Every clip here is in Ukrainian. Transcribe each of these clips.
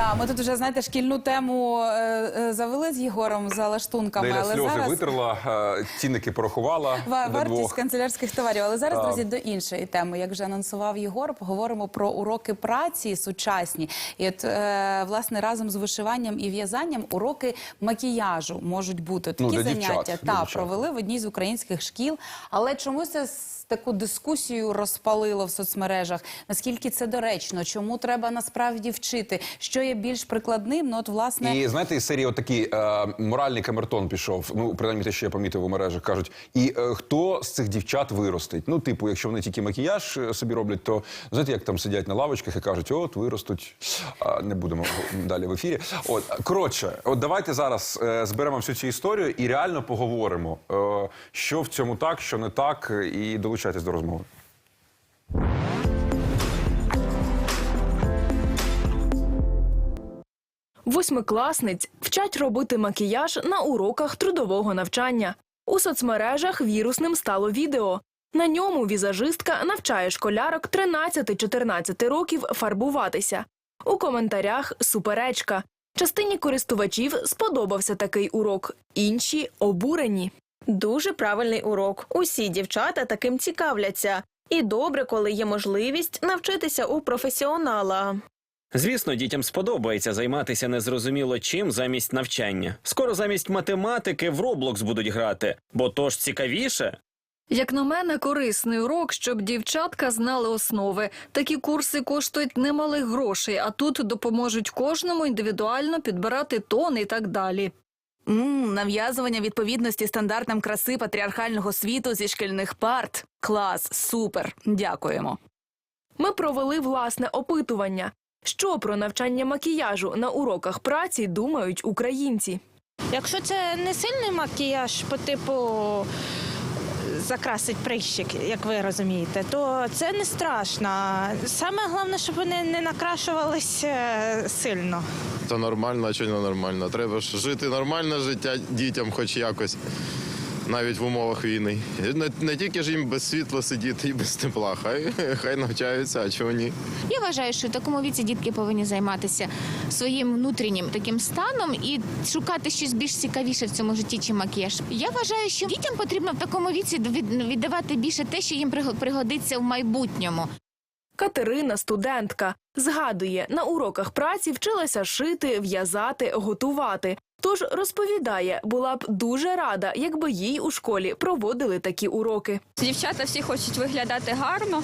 Так, ми тут вже знаєте шкільну тему е, е, завели з Єгором за лаштунками, Неля але сльози зараз витерла, е, цінники порахувала. Ва- вартість канцелярських товарів. Але зараз А. друзі до іншої теми. Як вже анонсував Єгор, поговоримо про уроки праці сучасні. І от е, власне разом з вишиванням і в'язанням уроки макіяжу можуть бути Ну, такі для заняття. для Та дівчат. провели в одній з українських шкіл, але чомусь це таку дискусію розпалило в соцмережах. Наскільки це доречно? Чому треба насправді вчити? Що більш прикладним? Ну от власне. І знаєте, із серії отакий е, моральний камертон пішов. Ну, принаймні те, що я помітив у мережах, кажуть. І е, хто з цих дівчат виростить? Ну, типу, якщо вони тільки макіяж е, собі роблять, то знаєте, як там сидять на лавочках і кажуть, от виростуть. А, не будемо далі в ефірі. От коротше, от давайте зараз е, зберемо всю цю історію і реально поговоримо, е, що в цьому так, що не так, і долучайтесь до розмови. Восьмикласниць вчать робити макіяж на уроках трудового навчання. У соцмережах вірусним стало відео. На ньому візажистка навчає школярок 13-14 років фарбуватися. У коментарях суперечка. Частині користувачів сподобався такий урок, інші обурені. Дуже правильний урок. Усі дівчата таким цікавляться. І добре, коли є можливість навчитися у професіонала. Звісно, дітям сподобається займатися незрозуміло чим замість навчання. Скоро замість математики в Роблокс будуть грати, бо то ж цікавіше. Як на мене, корисний урок, щоб дівчатка знали основи. Такі курси коштують немалих грошей, а тут допоможуть кожному індивідуально підбирати тон і так далі. м нав'язування відповідності стандартам краси патріархального світу зі шкільних парт. Клас, супер. Дякуємо. Ми провели власне опитування. Що про навчання макіяжу на уроках праці думають українці? Якщо це не сильний макіяж по типу закрасить прищик, як ви розумієте, то це не страшно. Саме головне, щоб вони не накрашувались е, сильно. Та нормально, а чого не нормально? Треба ж жити нормальне життя дітям, хоч якось, навіть в умовах війни. Не, не тільки ж їм без світла сидіти і без тепла, хай, хай навчаються, а чого ні. Я вважаю, що в такому віці дітки повинні займатися своїм внутрішнім таким станом і шукати щось більш цікавіше в цьому житті, чи макіяж. Я вважаю, що дітям потрібно в такому віці віддавати більше те, що їм приго- пригодиться в майбутньому. Катерина, студентка, згадує, на уроках праці вчилася шити, в'язати, готувати. Тож розповідає, була б дуже рада, якби їй у школі проводили такі уроки. Дівчата всі хочуть виглядати гарно.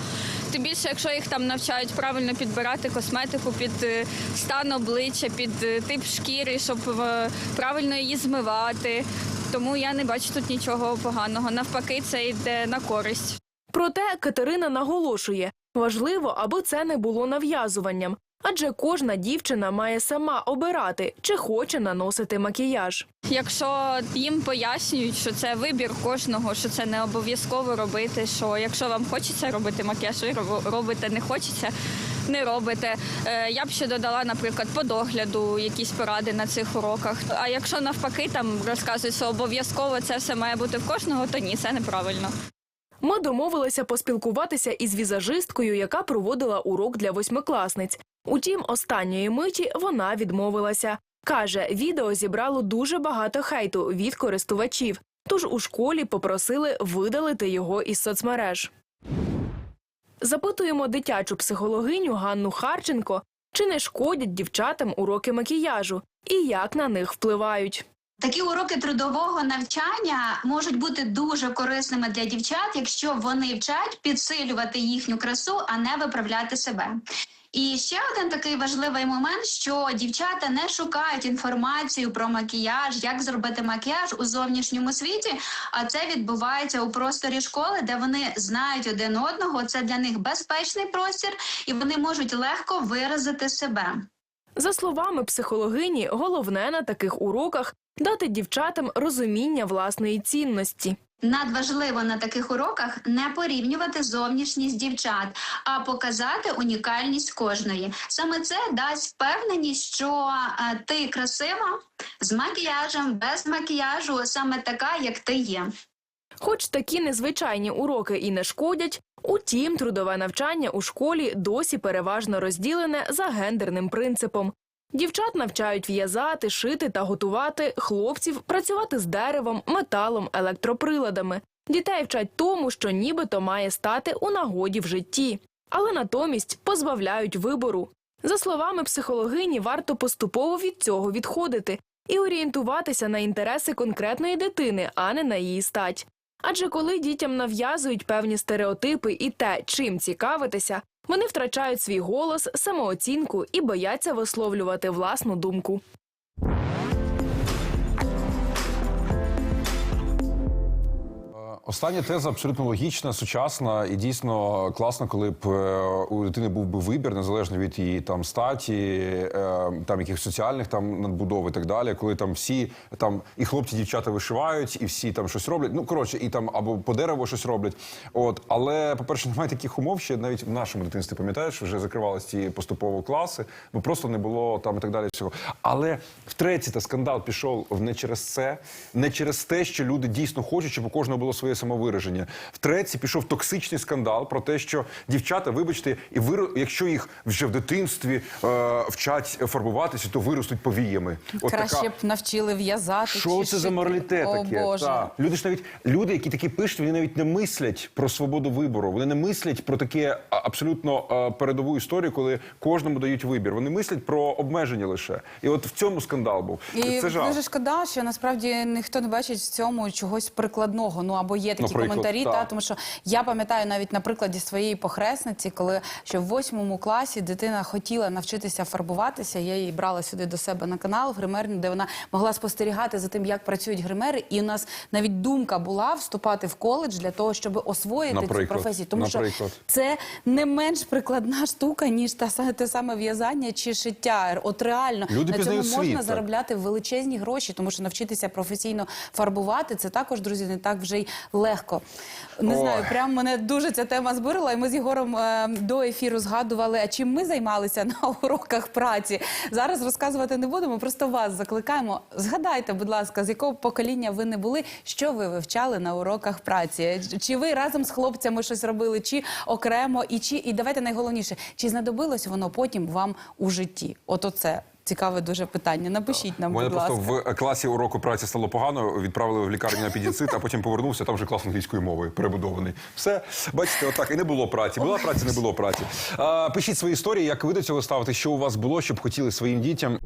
Тим більше, якщо їх там навчають правильно підбирати косметику під е, стан обличчя, під е, тип шкіри, щоб е, правильно її змивати. Тому я не бачу тут нічого поганого. Навпаки, це йде на користь. Проте Катерина наголошує, важливо, аби це не було нав'язуванням, адже кожна дівчина має сама обирати, чи хоче наносити макіяж. Якщо їм пояснюють, що це вибір кожного, що це не обов'язково робити. Що якщо вам хочеться робити макіяж, ви робите, не хочеться. Не робите. Е, Я б ще додала, наприклад, по догляду якісь поради на цих уроках. А якщо навпаки там розказують, що обов'язково це все має бути в кожного, то ні, це неправильно. Ми домовилися поспілкуватися із візажисткою, яка проводила урок для восьмикласниць. Утім, останньої миті вона відмовилася. Каже, відео зібрало дуже багато хейту від користувачів, тож у школі попросили видалити його із соцмереж. Запитуємо дитячу психологиню Ганну Харченко, чи не шкодять дівчатам уроки макіяжу і як на них впливають. Такі уроки трудового навчання можуть бути дуже корисними для дівчат, якщо вони вчать підсилювати їхню красу, а не виправляти себе. І ще один такий важливий момент, що дівчата не шукають інформацію про макіяж, як зробити макіяж у зовнішньому світі. А це відбувається у просторі школи, де вони знають один одного. Це для них безпечний простір, і вони можуть легко виразити себе. За словами психологині, головне на таких уроках дати дівчатам розуміння власної цінності. Надважливо на таких уроках не порівнювати зовнішність дівчат, а показати унікальність кожної. Саме це дасть впевненість, що е, ти красива з макіяжем, без макіяжу, саме така, як ти є. Хоч такі незвичайні уроки і не шкодять, утім, трудове навчання у школі досі переважно розділене за гендерним принципом. Дівчат навчають в'язати, шити та готувати, хлопців працювати з деревом, металом, електроприладами. Дітей вчать тому, що нібито має стати у нагоді в житті, але натомість позбавляють вибору. За словами психологині, варто поступово від цього відходити і орієнтуватися на інтереси конкретної дитини, а не на її стать. Адже коли дітям нав'язують певні стереотипи і те, чим цікавитися, вони втрачають свій голос, самооцінку і бояться висловлювати власну думку. Остання теза абсолютно логічна, сучасна і дійсно класно, коли б е, у дитини був би вибір, незалежно від її там статі, е, там якихось соціальних там надбудов і так далі. Коли там всі там і хлопці, дівчата вишивають, і всі там щось роблять. Ну коротше, і там або по дереву щось роблять. От, але по-перше, немає таких умов, ще навіть в нашому дитинстві пам'ятаєш, вже закривалися ці поступово класи, бо просто не було там і так далі. Всього. Але втретє, та скандал пішов не через це, не через те, що люди дійсно хочуть, щоб у кожного було своє самовираження. Втретє, пішов токсичний скандал про те, що дівчата, вибачте, і виро... якщо їх вже в дитинстві е, вчать фарбуватися, то виростуть повіями. От Краще така- б навчили в'язати. що це за шити. мораліте таке? Боже. Та. Люди ж навіть люди, які такі пишуть, вони навіть не мислять про свободу вибору. Вони не мислять про таке абсолютно а, передову історію, коли кожному дають вибір. Вони мислять про обмеження лише. І от в цьому скандал був. І це жах. дуже шкода, що насправді ніхто не бачить в цьому чогось прикладного. Ну або є такі Наприклад, коментарі, так. та тому що я пам'ятаю навіть на прикладі своєї похресниці, коли ще в восьмому класі дитина хотіла навчитися фарбуватися. Я її брала сюди до себе на канал в гримерню, де вона могла спостерігати за тим, як працюють гримери. І у нас навіть думка була вступати в коледж для того, щоб освоїти цю Наприклад, професію. Тому наприклад. що це не менш прикладна штука, ніж та те саме в'язання чи шиття. От реально Люди на цьому можна світ, заробляти величезні гроші, тому що навчитися професійно фарбувати це також, друзі, не так вже й легко. Не Ой. знаю, прям мене дуже ця тема збурила. І ми з Єгором е, до ефіру згадували, а чим ми займалися на уроках праці. Зараз розказувати не будемо, просто вас закликаємо. Згадайте, будь ласка, з якого покоління ви не були, що ви вивчали на уроках праці? Чи ви разом з хлопцями щось робили, чи окремо, і чи і давайте найголовніше, чи знадобилось воно потім вам у житті? От оце цікаве дуже питання. Напишіть нам, У мене будь просто ласка. в класі уроку праці стало погано, відправили в лікарню на підіцит, а потім повернувся, там вже клас англійської мови перебудований. Все, бачите, отак. І не було праці. Була праця, не було праці. А, пишіть свої історії, як ви до цього ставите, що у вас було, щоб хотіли своїм дітям.